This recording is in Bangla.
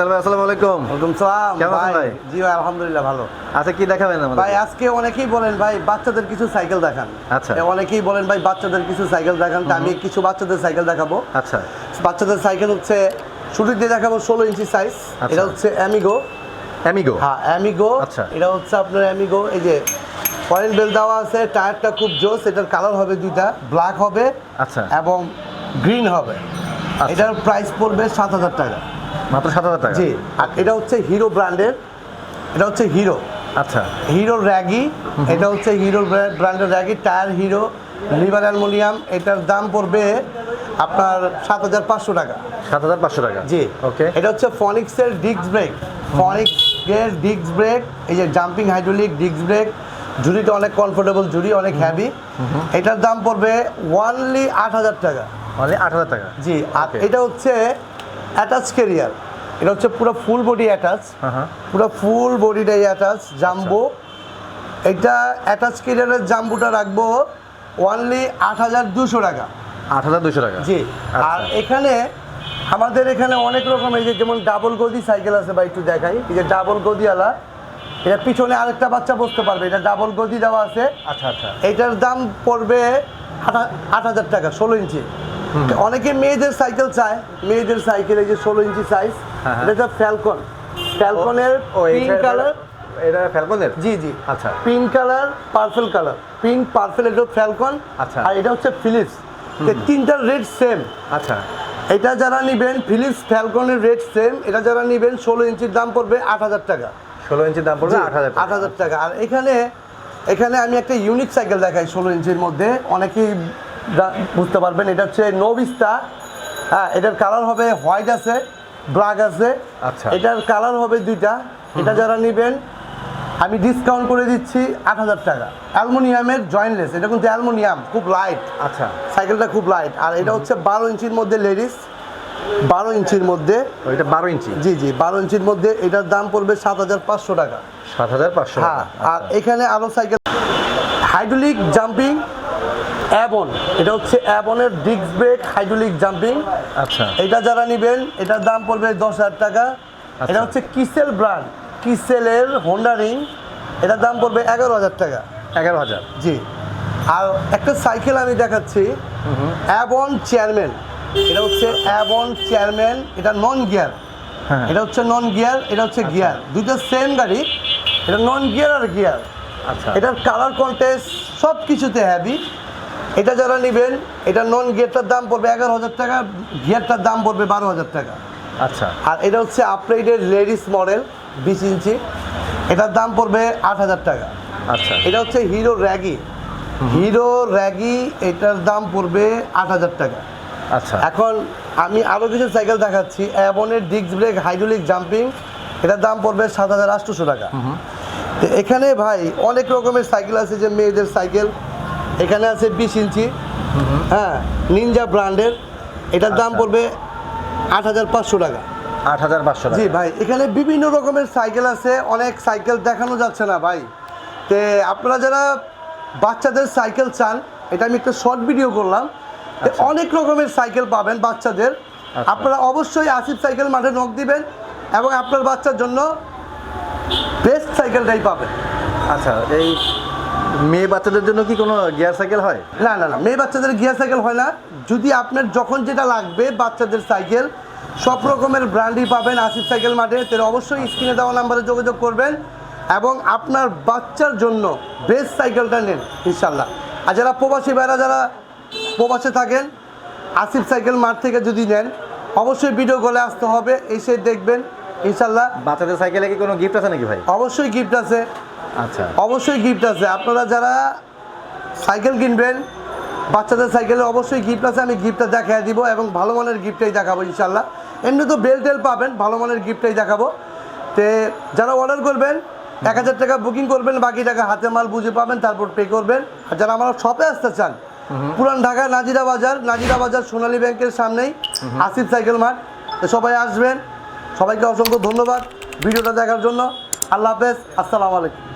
আলাইকুম। ওয়ালাইকুম সালাম কেমন আছেন ভাই? জি ভাই আলহামদুলিল্লাহ ভালো। আচ্ছা কি দেখাবেন আমাদের? ভাই আজকে অনেকেই বলেন ভাই বাচ্চাদের কিছু সাইকেল দেখান। আচ্ছা। অনেকেই বলেন ভাই বাচ্চাদের কিছু সাইকেল দেখান আমি কিছু বাচ্চাদের সাইকেল দেখাবো। আচ্ছা। বাচ্চাদের সাইকেল হচ্ছে শুরুর দিয়ে দেখাবো ষোলো ইঞ্চি সাইজ আচ্ছা। এটা হচ্ছে অ্যামিগো অ্যামিগো হ্যাঁ অ্যামিগো আচ্ছা। এটা হচ্ছে আপনার অ্যামিগো এই যে পয়েন্ট বেল দেওয়া আছে টায়ারটা খুব জোস এটার কালার হবে দুইটা ব্ল্যাক হবে আচ্ছা। এবং গ্রিন হবে। আচ্ছা। এটার প্রাইস পড়বে সাত হাজার টাকা। মাত্র সাত হাজার টাকা? জি আর এটা হচ্ছে হিরো ব্র্যান্ডের এটা হচ্ছে হিরো। আচ্ছা। হিরো র্যাগি এটা হচ্ছে হিরো ব্র্যান্ডের র্যাগি টায়ার হিরো লিভার অ্যালমোনিয়াম এটার দাম পড়বে আপনার সাত হাজার পাঁচশো টাকা। সাত হাজার পাঁচশো টাকা? জি। ওকে এটা হচ্ছে ফনিক্সের ডিস্ক ব্রেক। ফনিক্সের ডিস্ক ব্রেক এই যে জাম্পিং হাইড্রোলিক ডিস্ক ব্রেক ঝুড়িটা অনেক কমফোর্টেবল ঝুড়ি অনেক হ্যাভি এটার দাম পড়বে ওয়ানলি আট হাজার টাকা। মানে আট হাজার টাকা? জি আর এটা হচ্ছে অ্যাটাচ ক্যারিয়ার এটা হচ্ছে পুরো ফুল বডি অ্যাটাচ পুরো ফুল বডিটাই অ্যাটাচ জাম্বো এটা অ্যাটাচ ক্যারিয়ারের জাম্বুটা রাখব ওয়ানলি আট হাজার দুশো টাকা। আট হাজার দুশো টাকা। জি। আচ্ছা। আর এখানে আমাদের এখানে অনেক রকম এই যে যেমন ডাবল গদি সাইকেল আছে বা একটু দেখাই। এই যে ডাবল গদিওয়ালা এটা পিছনে আরেকটা বাচ্চা বসতে পারবে। এটা ডাবল গদি দেওয়া আছে। আচ্ছা আচ্ছা। এটার দাম পড়বে আট হাজার টাকা ষোলো ইঞ্চি। অনেকে মেয়েদের সাইকেল চায় মেয়েদের সাইকেল এই যে ষোলো ইঞ্চি সাইজ হ্যাঁ, হ্যাঁ। এটা ফ্যালকন ফ্যালকনের পিঙ্ক কালার এটা ফ্যালকনের জি জি। আচ্ছা। Pink colour purple colour pink purple এটা ফ্যালকন আচ্ছা। আর এটা হচ্ছে ফিলিপস তিনটার রেট সেম আচ্ছা। এটা যারা নেবেন ফিলিপস ফ্যালকনের রেট সেম এটা যারা নেবেন ষোলো ইঞ্চির দাম পড়বে আট হাজার টাকা। ষোলো ইঞ্চির দাম পড়বে আট হাজার আট হাজার টাকা। আর এখানে এখানে আমি একটা ইউনিক সাইকেল দেখাই ষোলো ইঞ্চির মধ্যে। অনেকেই বুঝতে পারবেন এটা হচ্ছে নোভিস্তা হ্যাঁ এটার কালার হবে হোয়াইট আছে ব্ল্যাক আছে। আচ্ছা। এটার কালার হবে দুইটা। এটা যারা নেবেন আমি ডিসকাউন্ট করে দিচ্ছি আট হাজার টাকা। অ্যালমোনিয়ামের জয়েন্টলেস এটা কিন্তু অ্যালমোনিয়াম খুব লাইট আচ্ছা। সাইকেলটা খুব লাইট আর এটা হচ্ছে বারো ইঞ্চির মধ্যে লেডিস বারো ইঞ্চির মধ্যে ওইটা বারো ইঞ্চি? জি জি বারো ইঞ্চির মধ্যে এটার দাম পড়বে সাত হাজার পাঁচশো টাকা। সাত হাজার পাঁচশো হ্যাঁ আর এখানে আরও সাইকেল হাইড্রোলিক জাম্পিং অ্যাবন এটা হচ্ছে অ্যাবনের ডিস্ক ব্রেক হাইড্রোলিক জাম্পিং আচ্ছা। এটা যারা নেবেন এটার দাম পড়বে দশ হাজার টাকা। এটা আচ্ছা। হচ্ছে কিসেল ব্র্যান্ড কিসেলের হোন্ডা রিং এটার দাম পড়বে এগারো হাজার টাকা। এগারো হাজার। জি। আর একটা সাইকেল আমি দেখাচ্ছি অ্যাবন চেয়ারম্যান এটা হচ্ছে অ্যাবন চেয়ারম্যান এটা নন গিয়ার হ্যাঁ। এটা হচ্ছে নন গিয়ার এটা হচ্ছে গিয়ার দুইটা সেম গাড়ি এটা নন গিয়ার আর গিয়ার আচ্ছা। এটার কালার কন্টেস্ট সব কিছুতে হ্যাভি এটা যারা নেবেন এটা নন গিয়ারটার দাম পড়বে এগারো হাজার টাকা গিয়ারটার দাম পড়বে বারো হাজার টাকা। আচ্ছা। আর এটা হচ্ছে আপগ্রেডেড লেডিস মডেল বিশ ইঞ্চি। এটার দাম পড়বে আট হাজার টাকা। আচ্ছা। এটা হচ্ছে হিরো র্যাগি হিরো র্যাগি এটার দাম পড়বে আট হাজার টাকা। আচ্ছা। এখন আমি আরও কিছু সাইকেল দেখাচ্ছি। অ্যাবনের ডিস্ক ব্রেক হাইড্রোলিক জাম্পিং এটার দাম পড়বে সাত হাজার আটশোশো টাকা। এখানে ভাই অনেক রকমের সাইকেল আছে যে মেয়েদের সাইকেল এখানে আছে বিশ ইঞ্চি। হ্যাঁ নিনজা ব্র্যান্ডের এটার দাম আচ্ছা। পড়বে আট হাজার পাঁচশো টাকা। আট হাজার পাঁচশো জি ভাই এখানে বিভিন্ন রকমের সাইকেল আছে অনেক সাইকেল দেখানো যাচ্ছে না ভাই। তে আপনারা যারা বাচ্চাদের সাইকেল চান এটা আমি একটা শর্ট ভিডিও করলাম। আচ্ছা। অনেক রকমের সাইকেল পাবেন বাচ্চাদের। আচ্ছা। আপনারা অবশ্যই আসিফ সাইকেল মাঠে নখ দিবেন এবং আপনার বাচ্চার জন্য বেস্ট সাইকেলটাই পাবেন। আচ্ছা এই মেয়ে বাচ্চাদের জন্য কি কোনো গিয়ার সাইকেল হয়? না না না, মেয়ে বাচ্চাদের গিয়ার সাইকেল হয় না। যদি আপনার যখন যেটা লাগবে বাচ্চাদের সাইকেল, সব রকমের ব্র্যান্ডই পাবেন আসিফ সাইকেল মাঠে। তাহলে অবশ্যই স্ক্রিনে দেওয়া নাম্বারে যোগাযোগ করবেন এবং আপনার বাচ্চার জন্য বেস্ট সাইকেলটা নেন ইনশাল্লাহ আর যারা প্রবাসী ভাইরা, যারা প্রবাসে থাকেন, আসিফ সাইকেল মাঠ থেকে যদি নেন, অবশ্যই ভিডিও কলে আসতে হবে। এসে দেখবেন ইনশাল্লাহ বাচ্চাদের সাইকেলে কি কোনো গিফট আছে নাকি ভাই? অবশ্যই গিফট আছে। আচ্ছা। অবশ্যই গিফট আছে। আপনারা যারা সাইকেল কিনবেন বাচ্চাদের সাইকেলে অবশ্যই গিফট আছে। আমি গিফটটা দেখাই দিব এবং ভালো মানের গিফটটাই দেখাবো ইনশাল্লাহ এমনি তো বেল টেল পাবেন ভালো মানের গিফটটাই দেখাবো। তে যারা অর্ডার করবেন এক হাজার টাকা বুকিং করবেন বাকি টাকা হাতে মাল বুঝে পাবেন তারপর পে করবেন। আর যারা আমার শপে আসতে চান পুরান ঢাকা নাজিরা বাজার নাজিরা বাজার সোনালী ব্যাংকের সামনেই আসিফ সাইকেল মাঠ সবাই আসবেন সবাইকে অসংখ্য ধন্যবাদ। ভিডিওটা দেখার জন্য। আল্লাহ হাফেজ। আসসালামু আলাইকুম।